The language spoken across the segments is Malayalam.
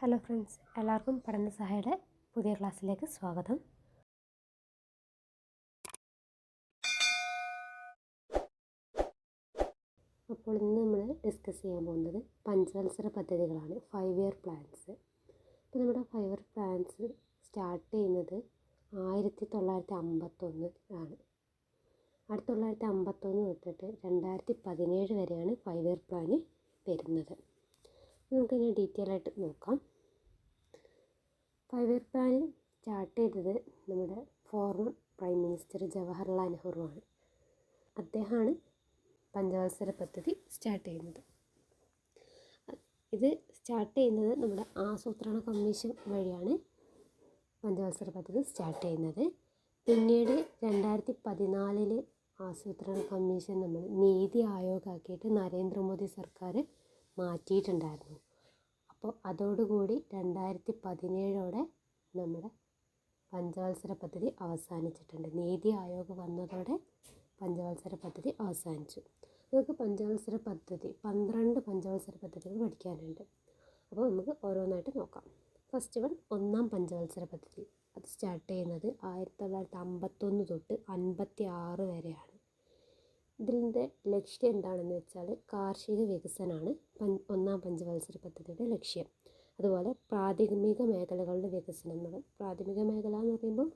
ഹലോ ഫ്രണ്ട്സ് എല്ലാവർക്കും പഠന സഹായയുടെ പുതിയ ക്ലാസ്സിലേക്ക് സ്വാഗതം. അപ്പോൾ ഇന്ന് നമ്മൾ ഡിസ്കസ് ചെയ്യാൻ പോകുന്നത് പഞ്ചവത്സര പദ്ധതികളാണ് ഫൈവ് ഇയർ പ്ലാൻസ് അപ്പോൾ നമ്മുടെ ഫൈവ് ഇയർ പ്ലാൻസ് സ്റ്റാർട്ട് ചെയ്യുന്നത് ആയിരത്തി തൊള്ളായിരത്തി അമ്പത്തൊന്ന് ആണ്. ആയിരത്തി തൊള്ളായിരത്തി അമ്പത്തൊന്ന് തൊട്ടിട്ട് രണ്ടായിരത്തി പതിനേഴ് വരെയാണ് ഫൈവ് ഇയർ പ്ലാന് വരുന്നത്. നമുക്കിനി ഡീറ്റെയിൽ ആയിട്ട് നോക്കാം. ഇയർ പ്ലാൻ സ്റ്റാർട്ട് ചെയ്തത് നമ്മുടെ former prime minister Jawaharlal Nehru ആണ്. അദ്ദേഹമാണ് പഞ്ചവത്സര പദ്ധതി സ്റ്റാർട്ട് ചെയ്യുന്നത്. ഇത് സ്റ്റാർട്ട് ചെയ്യുന്നത് നമ്മുടെ ആസൂത്രണ കമ്മീഷൻ വഴിയാണ് പഞ്ചവത്സര പദ്ധതി സ്റ്റാർട്ട് ചെയ്യുന്നത്. പിന്നീട് രണ്ടായിരത്തി പതിനാലിൽ ആസൂത്രണ കമ്മീഷൻ നമ്മൾ നീതി ആയോഗാക്കിയിട്ട് നരേന്ദ്രമോദി സർക്കാർ മാറ്റിയിട്ടുണ്ടായിരുന്നു. അപ്പോൾ അതോടുകൂടി രണ്ടായിരത്തി പതിനേഴോടെ നമ്മുടെ പഞ്ചവത്സര പദ്ധതി അവസാനിച്ചിട്ടുണ്ട്. നീതി ആയോഗ് വന്നതോടെ പഞ്ചവത്സര പദ്ധതി അവസാനിച്ചു. നമുക്ക് പഞ്ചവത്സര പദ്ധതി പന്ത്രണ്ട് പഞ്ചവത്സര പദ്ധതികൾ പഠിക്കാനുണ്ട്. അപ്പോൾ നമുക്ക് ഓരോന്നായിട്ട് നോക്കാം. ഫസ്റ്റ് വൺ ഒന്നാം പഞ്ചവത്സര പദ്ധതി. അത് സ്റ്റാർട്ട് ചെയ്യുന്നത് ആയിരത്തി തൊള്ളായിരത്തി അമ്പത്തൊന്ന് തൊട്ട് അൻപത്തി ആറ് വരെയാണ്. ഇതിന്റെ ലക്ഷ്യം എന്താണെന്ന് വെച്ചാൽ കാർഷിക വികസനമാണ് ഒന്നാം പഞ്ചവത്സര പദ്ധതിയുടെ ലക്ഷ്യം. അതുപോലെ പ്രാഥമിക മേഖലകളുടെ വികസനം എന്ന് പ്രാഥമിക മേഖല എന്ന് പറയുമ്പോൾ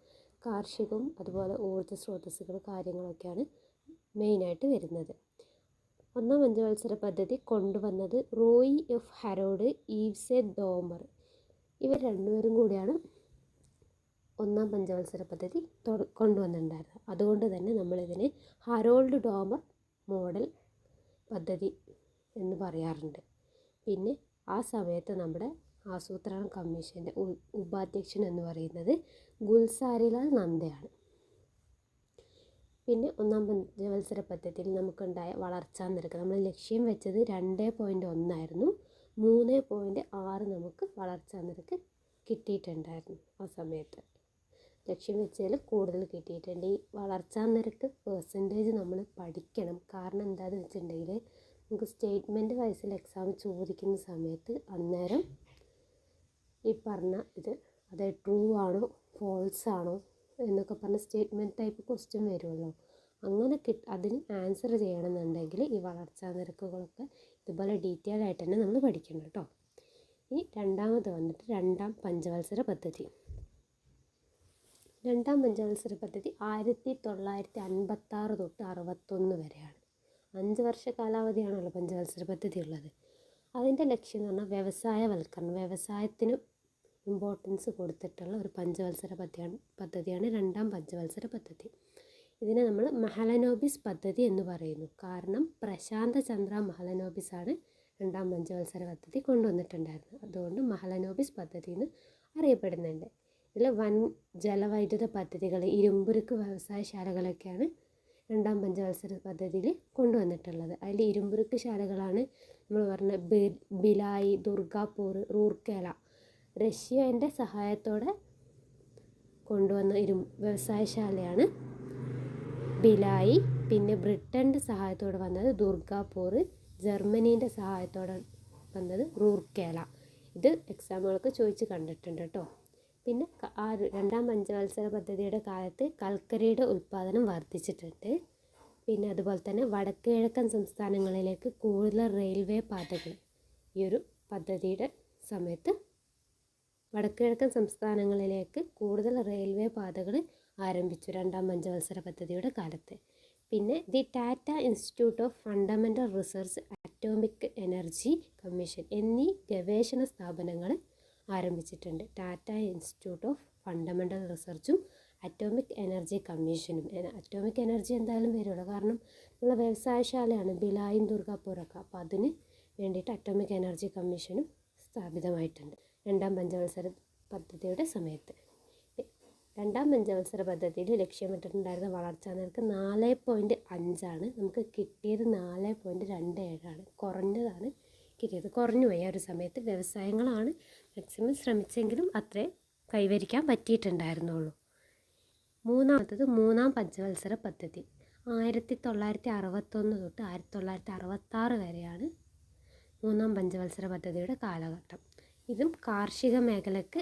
കാർഷികവും അതുപോലെ ഊർജ സ്രോതസ്സുകൾ കാര്യങ്ങളൊക്കെയാണ് മെയിനായിട്ട് വരുന്നത്. ഒന്നാം പഞ്ചവത്സര പദ്ധതി കൊണ്ടുവന്നത് Roy F Harrod Evsey Domar. ഇവർ രണ്ടുപേരും കൂടിയാണ് ഒന്നാം പഞ്ചവത്സര പദ്ധതി കൊണ്ടുവന്നിട്ടുണ്ടായിരുന്നു. അതുകൊണ്ട് തന്നെ നമ്മളിതിനെ ഹരോൾഡ് ഡോമർ മോഡൽ പദ്ധതി എന്ന് പറയാറുണ്ട്. പിന്നെ ആ സമയത്ത് നമ്മുടെ ആസൂത്രണ കമ്മീഷന്റെ ഉപാധ്യക്ഷൻ എന്ന് പറയുന്നത് ഗുൽസാരിലാൽ നന്ദയാണ്. പിന്നെ ഒന്നാം പഞ്ചവത്സര പദ്ധതിയിൽ നമുക്കുണ്ടായ വളർച്ചാ നിരക്ക് നമ്മൾ ലക്ഷ്യം വെച്ചത് രണ്ട് പോയിന്റ് ഒന്നായിരുന്നു. മൂന്ന് പോയിന്റ് ആറ് നമുക്ക് വളർച്ചാ നിരക്ക് കിട്ടിയിട്ടുണ്ടായിരുന്നു ആ സമയത്ത്. ലക്ഷ്യം വെച്ചതിൽ കൂടുതൽ കിട്ടിയിട്ടുണ്ട്. ഈ വളർച്ചാ നിരക്ക് പെർസെന്റേജ് നമ്മൾ പഠിക്കണം. കാരണം എന്താണെന്ന് വെച്ചിട്ടുണ്ടെങ്കിൽ നമുക്ക് സ്റ്റേറ്റ്മെന്റ് വൈസിൽ എക്സാം ചോദിക്കുന്ന സമയത്ത് അന്നേരം ഈ പറഞ്ഞ ഇത് അത് ട്രൂ ആണോ ഫോൾസ് ആണോ എന്നൊക്കെ പറഞ്ഞ സ്റ്റേറ്റ്മെന്റ് ടൈപ്പ് ക്വസ്റ്റ്യൻ വരുമല്ലോ. അങ്ങനെ കിട്ട അതിന് ആൻസർ ചെയ്യണമെന്നുണ്ടെങ്കിൽ ഈ വളർച്ചാ നിരക്കുകളൊക്കെ ഇതുപോലെ ഡീറ്റെയിൽ ആയിട്ട് തന്നെ നമ്മൾ പഠിക്കണം കേട്ടോ. ഇനി രണ്ടാമത് വന്നിട്ട് രണ്ടാം പഞ്ചവത്സര പദ്ധതി. രണ്ടാം പഞ്ചവത്സര പദ്ധതി ആയിരത്തി തൊള്ളായിരത്തി അൻപത്താറ് തൊട്ട് അറുപത്തൊന്ന് വരെയാണ്. അഞ്ച് വർഷ കാലാവധിയാണല്ലോ പഞ്ചവത്സര പദ്ധതി ഉള്ളത്. അതിന്റെ ലക്ഷ്യം എന്ന് പറഞ്ഞാൽ വ്യവസായവൽക്കരണം വ്യവസായത്തിന് ഇമ്പോർട്ടൻസ് കൊടുത്തിട്ടുള്ള ഒരു പഞ്ചവത്സര പദ്ധതിയാണ് പദ്ധതിയാണ് രണ്ടാം പഞ്ചവത്സര പദ്ധതി. ഇതിനെ നമ്മൾ മഹലനോബിസ് പദ്ധതി എന്ന് പറയുന്നു. കാരണം പ്രശാന്ത ചന്ദ്ര മഹലനോബിസ് ആണ് രണ്ടാം പഞ്ചവത്സര പദ്ധതി കൊണ്ടുവന്നിട്ടുണ്ടായിരുന്നത്. അതുകൊണ്ട് മഹലനോബിസ് പദ്ധതി എന്ന് അറിയപ്പെടുന്നുണ്ട്. ഇതിൽ വൻ ജലവൈദ്യുത പദ്ധതികൾ ഇരുമ്പുരുക്ക് വ്യവസായശാലകളൊക്കെയാണ് രണ്ടാം പഞ്ചവത്സര പദ്ധതിയിൽ കൊണ്ടുവന്നിട്ടുള്ളത്. അതിൽ ഇരുമ്പുരുക്ക് ശാലകളാണ് നമ്മൾ പറഞ്ഞ ബിലായി ദുർഗാപൂർ റൂർക്കേല റഷ്യന്റെ സഹായത്തോടെ കൊണ്ടുവന്ന ഇരു വ്യവസായശാലയാണ് ബിലായി. പിന്നെ ബ്രിട്ടന്റെ സഹായത്തോടെ വന്നത് ദുർഗാപൂർ ജർമ്മനീന്റെ സഹായത്തോടെ വന്നത് റൂർക്കേല. ഇത് എക്സാമുകൾക്ക് ചോദിച്ച് കണ്ടിട്ടുണ്ട് കേട്ടോ പിന്നെ ആ രണ്ടാം പഞ്ചവത്സര പദ്ധതിയുടെ കാലത്ത് കൽക്കരിയുടെ ഉൽപ്പാദനം വർദ്ധിച്ചിട്ടുണ്ട്. പിന്നെ അതുപോലെ തന്നെ വടക്ക് കിഴക്കൻ സംസ്ഥാനങ്ങളിലേക്ക് കൂടുതൽ റെയിൽവേ പാതകൾ ഈ ഒരു പദ്ധതിയുടെ സമയത്ത് വടക്ക് കിഴക്കൻ സംസ്ഥാനങ്ങളിലേക്ക് കൂടുതൽ റെയിൽവേ പാതകൾ ആരംഭിച്ചു രണ്ടാം പഞ്ചവത്സര പദ്ധതിയുടെ കാലത്ത്. പിന്നെ the Tata Institute of Fundamental Research Atomic Energy Commission എന്നീ ഗവേഷണ സ്ഥാപനങ്ങൾ ആരംഭിച്ചിട്ടുണ്ട്. ടാറ്റ ഇൻസ്റ്റിറ്റ്യൂട്ട് ഓഫ് ഫണ്ടമെന്റൽ റിസർച്ചും അറ്റോമിക് എനർജി കമ്മീഷനും. അറ്റോമിക് എനർജി എന്തായാലും വരുള്ളൂ. കാരണം ഉള്ള വ്യവസായശാലയാണ് ബിലായും ദുർഗാപൂരൊക്കെ. അപ്പോൾ അതിന് വേണ്ടിയിട്ട് അറ്റോമിക് എനർജി കമ്മീഷനും സ്ഥാപിതമായിട്ടുണ്ട്. രണ്ടാം പഞ്ചവത്സര പദ്ധതിയുടെ സമയത്ത്. രണ്ടാം പഞ്ചവത്സര പദ്ധതിയിൽ ലക്ഷ്യമിട്ടിട്ടുണ്ടായിരുന്ന വളർച്ചാ നിരക്ക് നാല് പോയിന്റ് അഞ്ചാണ്. നമുക്ക് കിട്ടിയത് നാല് പോയിന്റ് രണ്ട് ഏഴാണ്. കുറഞ്ഞതാണ് കിട്ടിയത് കുറഞ്ഞു പോയി ആ ഒരു സമയത്ത് വ്യവസായങ്ങളാണ് മാക്സിമം ശ്രമിച്ചെങ്കിലും അത്രേ കൈവരിക്കാൻ പറ്റിയിട്ടുണ്ടായിരുന്നുള്ളൂ. മൂന്നാമത്തത് മൂന്നാം പഞ്ചവത്സര പദ്ധതി. ആയിരത്തി തൊള്ളായിരത്തി അറുപത്തൊന്ന് തൊട്ട് ആയിരത്തി തൊള്ളായിരത്തി അറുപത്താറ് വരെയാണ് മൂന്നാം പഞ്ചവത്സര പദ്ധതിയുടെ കാലഘട്ടം. ഇതും കാർഷിക മേഖലക്ക്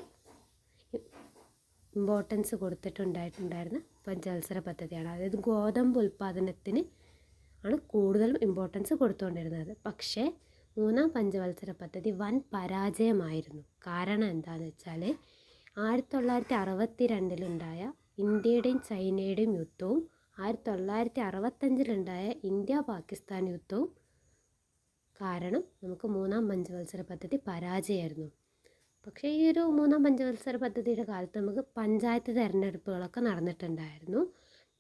ഇമ്പോർട്ടൻസ് കൊടുത്തിട്ടുണ്ടായിട്ടുണ്ടായിരുന്ന പഞ്ചവത്സര പദ്ധതിയാണ്. അതായത് ഗോതമ്പ് ഉൽപ്പാദനത്തിന് ആണ് കൂടുതലും ഇമ്പോർട്ടൻസ് കൊടുത്തുകൊണ്ടിരുന്നത്. പക്ഷേ മൂന്നാം പഞ്ചവത്സര പദ്ധതി വൻ പരാജയമായിരുന്നു. കാരണം എന്താണെന്ന് വെച്ചാൽ ആയിരത്തി തൊള്ളായിരത്തി അറുപത്തി രണ്ടിലുണ്ടായ ഇന്ത്യയുടെയും ചൈനയുടെയും യുദ്ധവും ആയിരത്തി തൊള്ളായിരത്തി അറുപത്തഞ്ചിലുണ്ടായ ഇന്ത്യ പാകിസ്ഥാൻ യുദ്ധവും കാരണം നമുക്ക് മൂന്നാം പഞ്ചവത്സര പദ്ധതി പരാജയമായിരുന്നു. പക്ഷേ ഈ ഒരു മൂന്നാം പഞ്ചവത്സര പദ്ധതിയുടെ കാലത്ത് നമുക്ക് പഞ്ചായത്ത് തിരഞ്ഞെടുപ്പുകളൊക്കെ നടന്നിട്ടുണ്ടായിരുന്നു.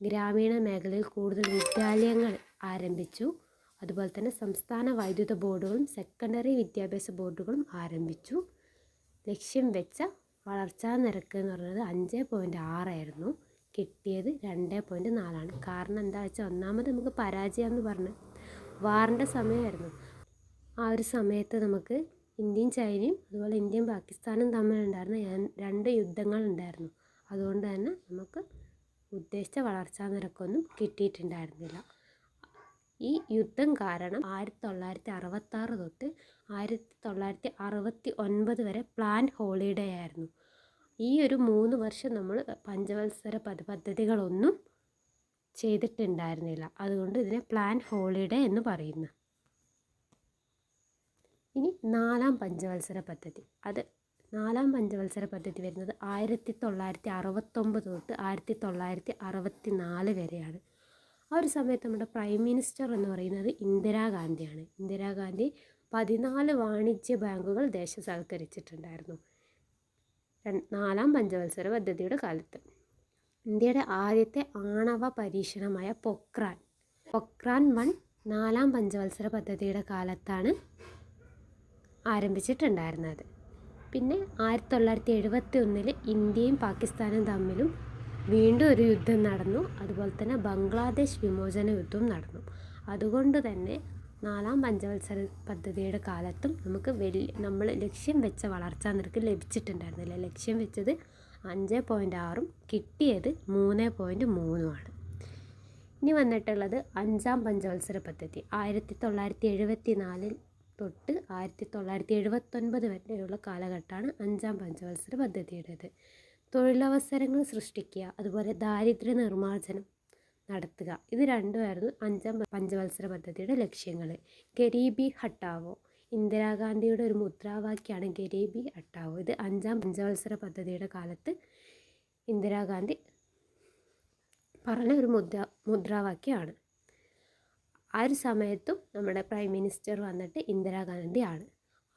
ഗ്രാമീണ മേഖലയിൽ കൂടുതൽ വിദ്യാലയങ്ങൾ ആരംഭിച്ചു. അതുപോലെ തന്നെ സംസ്ഥാന വൈദ്യുത ബോർഡുകളും സെക്കൻഡറി വിദ്യാഭ്യാസ ബോർഡുകളും ആരംഭിച്ചു. ലക്ഷ്യം വെച്ച വളർച്ചാ നിരക്ക് എന്ന് പറയുന്നത് അഞ്ച് പോയിന്റ് ആറായിരുന്നു കിട്ടിയത് രണ്ട് പോയിന്റ് നാലാണ് കാരണം എന്താ വെച്ചാൽ ഒന്നാമത് നമുക്ക് പരാജയം എന്ന് പറഞ്ഞ് വാറിന്റെ സമയമായിരുന്നു. ആ ഒരു സമയത്ത് നമുക്ക് ഇന്ത്യയും ചൈനയും അതുപോലെ ഇന്ത്യയും പാകിസ്ഥാനും തമ്മിലുണ്ടായിരുന്ന രണ്ട് യുദ്ധങ്ങൾ ഉണ്ടായിരുന്നു അതുകൊണ്ട് തന്നെ നമുക്ക് ഉദ്ദേശിച്ച വളർച്ചാ നിരക്കൊന്നും കിട്ടിയിട്ടുണ്ടായിരുന്നില്ല. ഈ യുദ്ധം കാരണം ആയിരത്തി തൊള്ളായിരത്തി അറുപത്താറ് തൊട്ട് ആയിരത്തി തൊള്ളായിരത്തി അറുപത്തി ഒൻപത് വരെ പ്ലാൻ ഹോളിഡേ ആയിരുന്നു. ഈ ഒരു മൂന്ന് വർഷം നമ്മൾ പഞ്ചവത്സര പദ പദ്ധതികളൊന്നും ചെയ്തിട്ടുണ്ടായിരുന്നില്ല. അതുകൊണ്ട് ഇതിനെ പ്ലാൻ ഹോളിഡേ എന്ന് പറയുന്നു. ഇനി നാലാം പഞ്ചവത്സര പദ്ധതി. അത് നാലാം പഞ്ചവത്സര പദ്ധതി വരുന്നത് ആയിരത്തി തൊള്ളായിരത്തി അറുപത്തൊമ്പത് തൊട്ട് ആയിരത്തി തൊള്ളായിരത്തി അറുപത്തി നാല് വരെയാണ്. ആ ഒരു സമയത്ത് നമ്മുടെ പ്രൈം മിനിസ്റ്റർ എന്ന് പറയുന്നത് ഇന്ദിരാഗാന്ധിയാണ് ഇന്ദിരാഗാന്ധി പതിനാല് വാണിജ്യ ബാങ്കുകൾ ദേശസാൽക്കരിച്ചിട്ടുണ്ടായിരുന്നു. നാലാം പഞ്ചവത്സര പദ്ധതിയുടെ കാലത്ത്. ഇന്ത്യയുടെ ആദ്യത്തെ ആണവ പരീക്ഷണമായ പൊക്രാൻ. പൊക്രാൻ വൺ നാലാം പഞ്ചവത്സര പദ്ധതിയുടെ കാലത്താണ് ആരംഭിച്ചിട്ടുണ്ടായിരുന്നത്. പിന്നെ ആയിരത്തി തൊള്ളായിരത്തി എഴുപത്തി ഒന്നിൽ ഇന്ത്യയും പാകിസ്ഥാനും തമ്മിലും വീണ്ടും ഒരു യുദ്ധം നടന്നു. അതുപോലെ തന്നെ ബംഗ്ലാദേശ് വിമോചന യുദ്ധവും നടന്നു. അതുകൊണ്ട് തന്നെ നാലാം പഞ്ചവത്സര പദ്ധതിയുടെ കാലത്തും നമുക്ക് വലിയ നമ്മൾ ലക്ഷ്യം വെച്ച വളർച്ചാ നിരക്ക് ലഭിച്ചിട്ടുണ്ടായിരുന്നില്ല. ലക്ഷ്യം വെച്ചത് അഞ്ച് പോയിന്റ് ആറും കിട്ടിയത് മൂന്ന് പോയിന്റ് മൂന്നുമാണ് ഇനി വന്നിട്ടുള്ളത് അഞ്ചാം പഞ്ചവത്സര പദ്ധതി. ആയിരത്തി തൊള്ളായിരത്തി എഴുപത്തി നാലിൽ തൊട്ട് ആയിരത്തി തൊള്ളായിരത്തി എഴുപത്തൊൻപത് വരെയുള്ള കാലഘട്ടമാണ് അഞ്ചാം പഞ്ചവത്സര പദ്ധതിയുടേത്. തൊഴിലവസരങ്ങൾ സൃഷ്ടിക്കുക അതുപോലെ ദാരിദ്ര്യ നിർമ്മാർജനം നടത്തുക. ഇത് രണ്ടുമായിരുന്നു അഞ്ചാം പഞ്ചവത്സര പദ്ധതിയുടെ ലക്ഷ്യങ്ങൾ ഗരീബി ഹട്ടാവോ? ഇന്ദിരാഗാന്ധിയുടെ ഒരു മുദ്രാവാക്യമാണ് ഗരീബി ഹട്ടാവോ. ഇത് അഞ്ചാം പഞ്ചവത്സര പദ്ധതിയുടെ കാലത്ത് ഇന്ദിരാഗാന്ധി പറഞ്ഞ ഒരു മുദ്ര മുദ്രാവാക്യമാണ്. ആ ഒരു സമയത്തും നമ്മുടെ പ്രൈം മിനിസ്റ്റർ വന്നിട്ട് ഇന്ദിരാഗാന്ധിയാണ്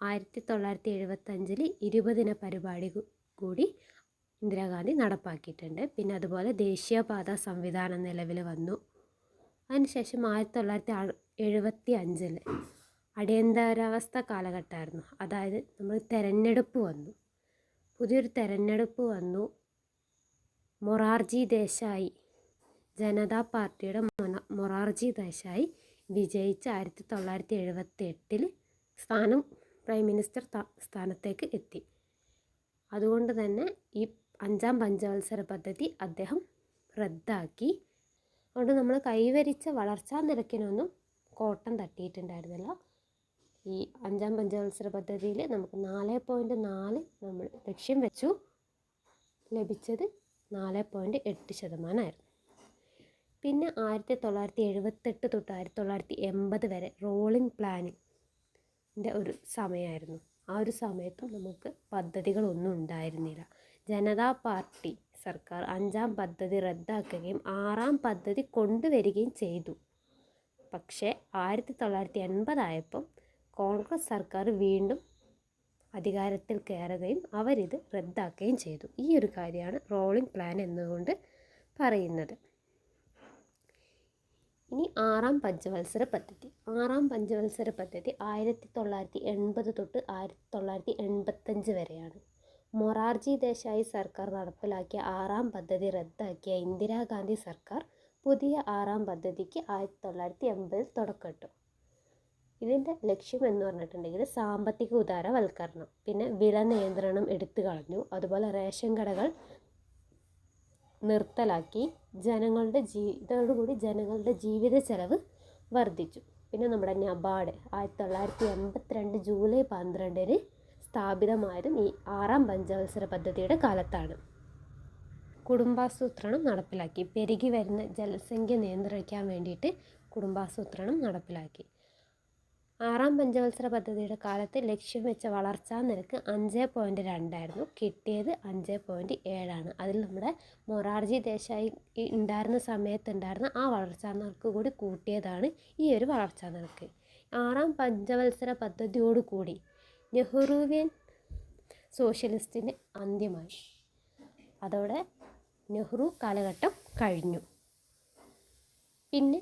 ആയിരത്തി തൊള്ളായിരത്തി എഴുപത്തഞ്ചിൽ ഇരുപതിന പരിപാടി കൂടി ഇന്ദിരാഗാന്ധി നടപ്പാക്കിയിട്ടുണ്ട്. പിന്നെ അതുപോലെ ദേശീയപാത സംവിധാനം നിലവിൽ വന്നു. അതിനുശേഷം ആയിരത്തി തൊള്ളായിരത്തി എഴുപത്തി അഞ്ചിൽ അടിയന്തരാവസ്ഥ കാലഘട്ടമായിരുന്നു. അതായത് നമ്മൾ തെരഞ്ഞെടുപ്പ് വന്നു. പുതിയൊരു തെരഞ്ഞെടുപ്പ് വന്നു. മൊറാർജി ദേശായി ജനതാ പാർട്ടിയുടെ മൊറാർജി ദേശായി വിജയിച്ച് ആയിരത്തി തൊള്ളായിരത്തി എഴുപത്തി എട്ടിൽ സ്ഥാനം പ്രൈം മിനിസ്റ്റർ സ്ഥാനത്തേക്ക് എത്തി. അതുകൊണ്ട് തന്നെ ഈ അഞ്ചാം പഞ്ചവത്സര പദ്ധതി അദ്ദേഹം റദ്ദാക്കി. അതുകൊണ്ട് നമ്മൾ കൈവരിച്ച വളർച്ചാ നിരക്കിനൊന്നും കോട്ടം തട്ടിയിട്ടുണ്ടായിരുന്നില്ല. ഈ അഞ്ചാം പഞ്ചവത്സര പദ്ധതിയിൽ നമുക്ക് നാല് പോയിന്റ് നാല് നമ്മൾ ലക്ഷ്യം വെച്ചു. ലഭിച്ചത് നാല് പോയിന്റ് എട്ട് ശതമാനമായിരുന്നു. പിന്നെ ആയിരത്തി തൊള്ളായിരത്തി എഴുപത്തെട്ട് തൊട്ട് ആയിരത്തി തൊള്ളായിരത്തി എൺപത് വരെ റോളിംഗ് പ്ലാനിന്റെ ഒരു സമയമായിരുന്നു. ആ ഒരു സമയത്തും നമുക്ക് പദ്ധതികളൊന്നും ഉണ്ടായിരുന്നില്ല. ജനതാ പാർട്ടി സർക്കാർ അഞ്ചാം പദ്ധതി റദ്ദാക്കുകയും ആറാം പദ്ധതി കൊണ്ടുവരികയും ചെയ്തു. പക്ഷേ ആയിരത്തി തൊള്ളായിരത്തി എൺപതായപ്പം കോൺഗ്രസ് സർക്കാർ വീണ്ടും അധികാരത്തിൽ കയറുകയും അവരിത് റദ്ദാക്കുകയും ചെയ്തു. ഈ ഒരു കാര്യമാണ് റോളിംഗ് പ്ലാൻ എന്നുകൊണ്ട് പറയുന്നത്. ഇനി ആറാം പഞ്ചവത്സര പദ്ധതി. ആറാം പഞ്ചവത്സര പദ്ധതി ആയിരത്തി തൊള്ളായിരത്തി എൺപത് തൊട്ട് ആയിരത്തി തൊള്ളായിരത്തി എൺപത്തഞ്ച് വരെയാണ്. മൊറാർജി ദേശായി സർക്കാർ നടപ്പിലാക്കിയ ആറാം പദ്ധതി റദ്ദാക്കിയ ഇന്ദിരാഗാന്ധി സർക്കാർ പുതിയ ആറാം പദ്ധതിക്ക് ആയിരത്തി തൊള്ളായിരത്തി എൺപതിൽ തുടക്കമിട്ടു. ഇതിന്റെ ലക്ഷ്യം എന്ന് പറഞ്ഞിട്ടുണ്ടെങ്കിൽ സാമ്പത്തിക ഉദാരവൽക്കരണം പിന്നെ വില നിയന്ത്രണം എടുത്തു കളഞ്ഞു അതുപോലെ റേഷൻ കടകൾ നിർത്തലാക്കി ജനങ്ങളുടെ ജീ ഇതോടുകൂടി ജനങ്ങളുടെ ജീവിത ചെലവ് വർദ്ധിച്ചു. പിന്നെ നമ്മുടെ നബാഡ് ആയിരത്തി തൊള്ളായിരത്തി എൺപത്തിരണ്ട് ജൂലൈ പന്ത്രണ്ടിന് സ്ഥാപിതമായതും ഈ ആറാം പഞ്ചവത്സര പദ്ധതിയുടെ കാലത്താണ്. കുടുംബാസൂത്രണം നടപ്പിലാക്കി. പെരുകി വരുന്ന ജനസംഖ്യ നിയന്ത്രിക്കാൻ വേണ്ടിയിട്ട് കുടുംബാസൂത്രണം നടപ്പിലാക്കി. ആറാം പഞ്ചവത്സര പദ്ധതിയുടെ കാലത്ത് ലക്ഷ്യം വെച്ച വളർച്ചാ നിരക്ക് അഞ്ച് പോയിന്റ് രണ്ടായിരുന്നു. കിട്ടിയത് അഞ്ച് പോയിന്റ് ഏഴാണ്. അതിൽ നമ്മുടെ മൊറാർജി ദേശായി ഉണ്ടായിരുന്ന സമയത്ത് ഉണ്ടായിരുന്ന ആ വളർച്ചാ നിരക്ക് കൂടി കൂട്ടിയതാണ് ഈ ഒരു വളർച്ചാ നിരക്ക്. ആറാം പഞ്ചവത്സര പദ്ധതിയോടുകൂടി നെഹ്റുവിയൻ സോഷ്യലിസ്റ്റിന് അന്ത്യമായി. അതോടെ നെഹ്റു കാലഘട്ടം കഴിഞ്ഞു. പിന്നെ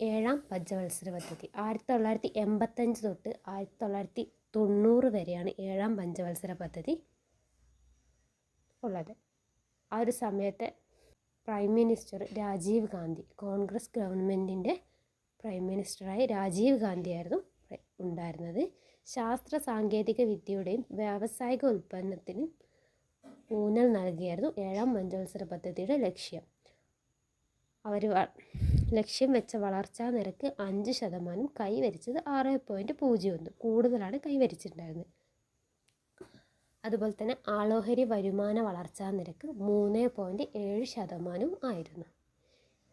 ഏഴാം പഞ്ചവത്സര പദ്ധതി ആയിരത്തി തൊള്ളായിരത്തി എൺപത്തഞ്ച് തൊട്ട് ആയിരത്തി തൊള്ളായിരത്തി തൊണ്ണൂറ് വരെയാണ് ഏഴാം പഞ്ചവത്സര പദ്ധതി ഉള്ളത്. ആ ഒരു സമയത്തെ പ്രൈം മിനിസ്റ്റർ രാജീവ് ഗാന്ധി കോൺഗ്രസ് ഗവൺമെന്റിന്റെ പ്രൈം മിനിസ്റ്ററായി രാജീവ് ഗാന്ധിയായിരുന്നു ഉണ്ടായിരുന്നത്. ശാസ്ത്ര സാങ്കേതിക വിദ്യയുടെയും വ്യാവസായിക ഉൽപ്പന്നത്തിനും ഊന്നൽ നൽകിയായിരുന്നു ഏഴാം പഞ്ചവത്സര പദ്ധതിയുടെ ലക്ഷ്യം. അവർ ലക്ഷ്യം വെച്ച വളർച്ചാ നിരക്ക് അഞ്ച് ശതമാനം കൈവരിച്ചത് ആറ് പോയിന്റ് പൂജ്യം ഒന്ന് കൂടുതലാണ് കൈവരിച്ചിട്ടുണ്ടായിരുന്നത്. അതുപോലെ തന്നെ ആളോഹരി വരുമാന വളർച്ചാ നിരക്ക് മൂന്ന് പോയിന്റ് ഏഴ് ശതമാനവും ആയിരുന്നു.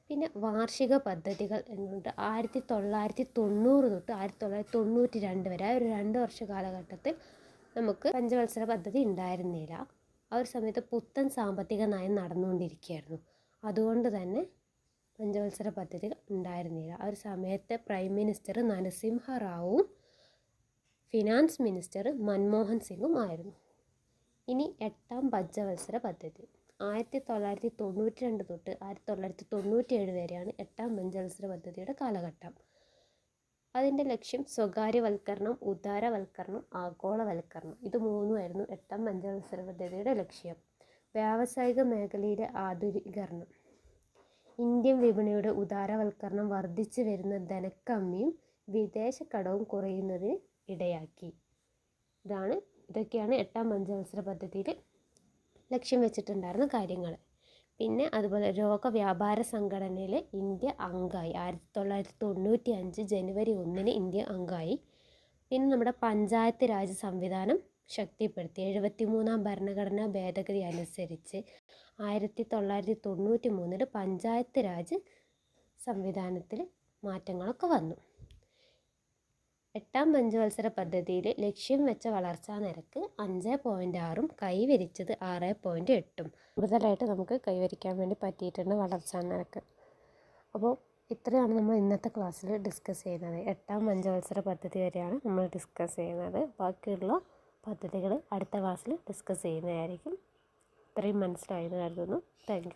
പിന്നെ വാർഷിക പദ്ധതികൾ എന്നുണ്ട്. ആയിരത്തി തൊള്ളായിരത്തി തൊണ്ണൂറ് തൊട്ട് ആയിരത്തി തൊള്ളായിരത്തി തൊണ്ണൂറ്റി രണ്ട് വരെ ഒരു രണ്ട് വർഷ കാലഘട്ടത്തിൽ നമുക്ക് പഞ്ചവത്സര പദ്ധതി ഉണ്ടായിരുന്നില്ല. ആ ഒരു സമയത്ത് പുത്തൻ സാമ്പത്തിക നയം നടന്നുകൊണ്ടിരിക്കുകയായിരുന്നു. അതുകൊണ്ട് തന്നെ പഞ്ചവത്സര പദ്ധതി ഉണ്ടായിരുന്നില്ല. ആ ഒരു സമയത്തെ പ്രൈം മിനിസ്റ്റർ നരസിംഹ റാവുവും ഫിനാൻസ് മിനിസ്റ്റർ മൻമോഹൻ സിംഗും ആയിരുന്നു. ഇനി എട്ടാം പഞ്ചവത്സര പദ്ധതി. ആയിരത്തി തൊള്ളായിരത്തി തൊണ്ണൂറ്റി രണ്ട് തൊട്ട് ആയിരത്തി തൊള്ളായിരത്തി തൊണ്ണൂറ്റി ഏഴ് വരെയാണ് എട്ടാം പഞ്ചവത്സര പദ്ധതിയുടെ കാലഘട്ടം. അതിന്റെ ലക്ഷ്യം സ്വകാര്യവൽക്കരണം ഉദാരവൽക്കരണം ആഗോളവൽക്കരണം. ഇത് മൂന്നുമായിരുന്നു എട്ടാം പഞ്ചവത്സര പദ്ധതിയുടെ ലക്ഷ്യം. വ്യാവസായിക മേഖലയിലെ ആധുനികരണം. ഇന്ത്യൻ വിപണിയുടെ ഉദാരവൽക്കരണം വർദ്ധിച്ചു വരുന്ന ധനക്കമ്മിയും വിദേശ കടവും കുറയുന്നതിന് ഇടയാക്കി. ഇതാണ് ഇതൊക്കെയാണ് എട്ടാം പഞ്ചവത്സര പദ്ധതിയിൽ ലക്ഷ്യം വെച്ചിട്ടുണ്ടായിരുന്ന കാര്യങ്ങൾ. പിന്നെ അതുപോലെ രോഗവ്യാപാര സംഘടനയിൽ ഇന്ത്യ അംഗമായി ആയിരത്തി തൊള്ളായിരത്തി തൊണ്ണൂറ്റി അഞ്ച് ജനുവരി ഒന്നിന് ഇന്ത്യ അംഗമായി പിന്നെ നമ്മുടെ പഞ്ചായത്ത് രാജ് സംവിധാനം ശക്തിപ്പെടുത്തി. എഴുപത്തി മൂന്നാം ഭരണഘടനാ ഭേദഗതി അനുസരിച്ച് ആയിരത്തി തൊള്ളായിരത്തി തൊണ്ണൂറ്റി മൂന്നിൽ പഞ്ചായത്ത് രാജ് സംവിധാനത്തിൽ മാറ്റങ്ങളൊക്കെ വന്നു. എട്ടാം പഞ്ചവത്സര പദ്ധതിയിൽ ലക്ഷ്യം വെച്ച വളർച്ചാ നിരക്ക് അഞ്ച് പോയിന്റ് ആറും കൈവരിച്ചത് ആറ് പോയിന്റ് എട്ടും. കൂടുതലായിട്ട് നമുക്ക് കൈവരിക്കാൻ വേണ്ടി പറ്റിയിട്ടുണ്ട് വളർച്ചാ നിരക്ക്. അപ്പോൾ ഇത്രയാണ് നമ്മൾ ഇന്നത്തെ ക്ലാസ്സിൽ ഡിസ്കസ് ചെയ്യുന്നത്. എട്ടാം പഞ്ചവത്സര പദ്ധതി വരെയാണ് നമ്മൾ ഡിസ്കസ് ചെയ്യുന്നത്. ബാക്കിയുള്ള പദ്ധതികൾ അടുത്ത ക്ലാസ്സിൽ ഡിസ്കസ് ചെയ്യുന്നതായിരിക്കും. ഇത്രയും മനസ്സിലായെന്ന് കരുതുന്നു. താങ്ക്